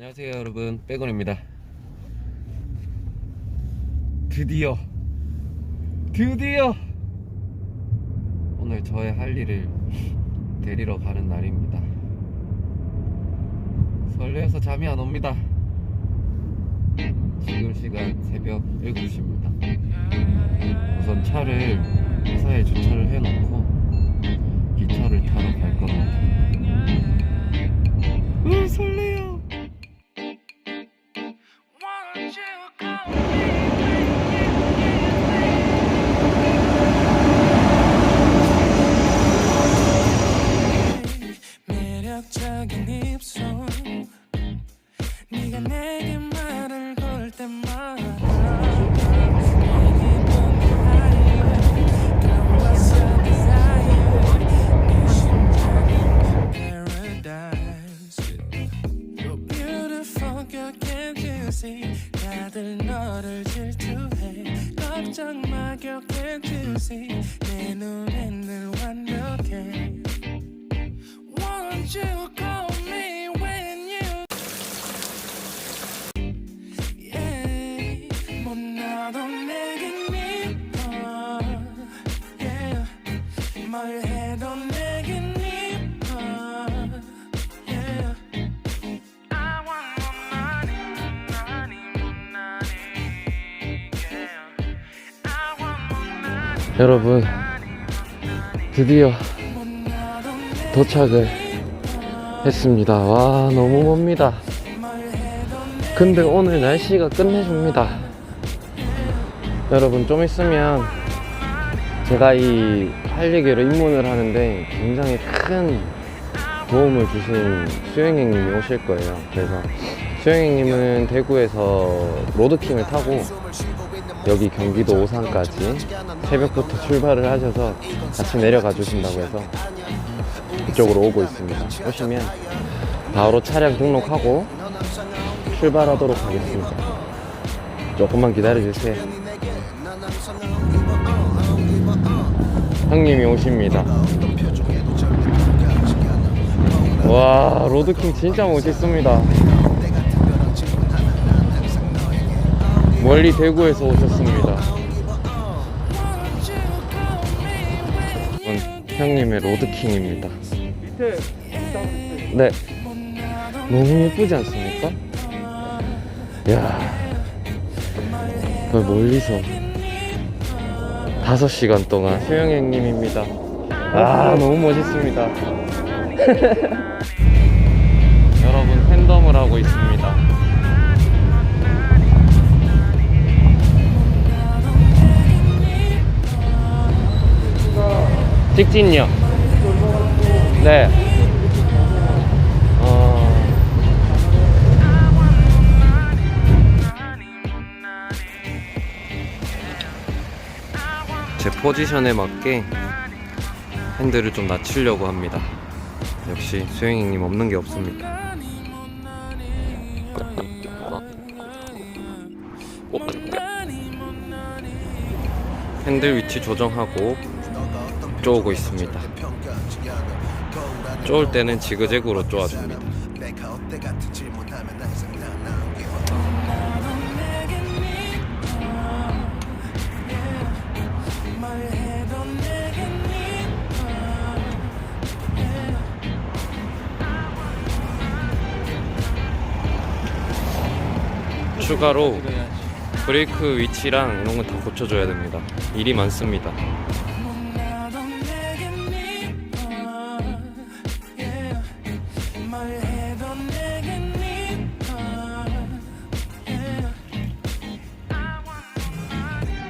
안녕하세요 여러분. 빼곤입니다. 드디어. 드디어! 오늘 저의 할 일을 데리러 가는 날입니다. 설레어서 잠이 안 옵니다. 지금 시간 새벽 7시입니다. 우선 차를 회사에 주차를 해놓고 매력적인 입술 네가 내게 말을 걸 때마다 다들 너를 질투해 걱정 마 you see 내 눈엔 여러분 드디어 도착을 했습니다. 와 너무 멉니다. 근데 오늘 날씨가 끝내줍니다. 여러분 좀 있으면 제가 이 할리기로 입문을 하는데 굉장히 큰 도움을 주신 수영행님이 오실 거예요. 그래서 수영행님은 대구에서 로드킹을 타고 여기 경기도 오산까지 새벽부터 출발을 하셔서 같이 내려가 주신다고 해서 이쪽으로 오고 있습니다 오시면 바로 차량 등록하고 출발하도록 하겠습니다. 조금만 기다려주세요. 형님이 오십니다. 와, 로드킹 진짜 멋있습니다. 멀리 대구에서 오셨습니다. 형님의 로드킹입니다. 네. 너무 예쁘지 않습니까? 야, 그 멀리서 다섯 시간 동안 수영행님입니다. 아, 너무 멋있습니다. 여러분 팬덤을 하고 있습니다. 직진요. 네. 어. 제 포지션에 맞게 핸들을 좀 낮추려고 합니다. 역시 수영이님 없는 게 없습니다. 핸들 위치 조정하고 쪼고 있습니다. 쪼을 때는 지그재그로 쪼아줍니다. 추가로 브레이크 위치랑 이런 건 다 고쳐줘야 됩니다. 일이 많습니다.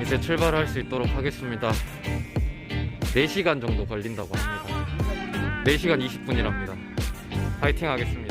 이제 출발할 수 있도록 하겠습니다. 4시간 정도 걸린다고 합니다. 4시간 20분이랍니다. 파이팅 하겠습니다.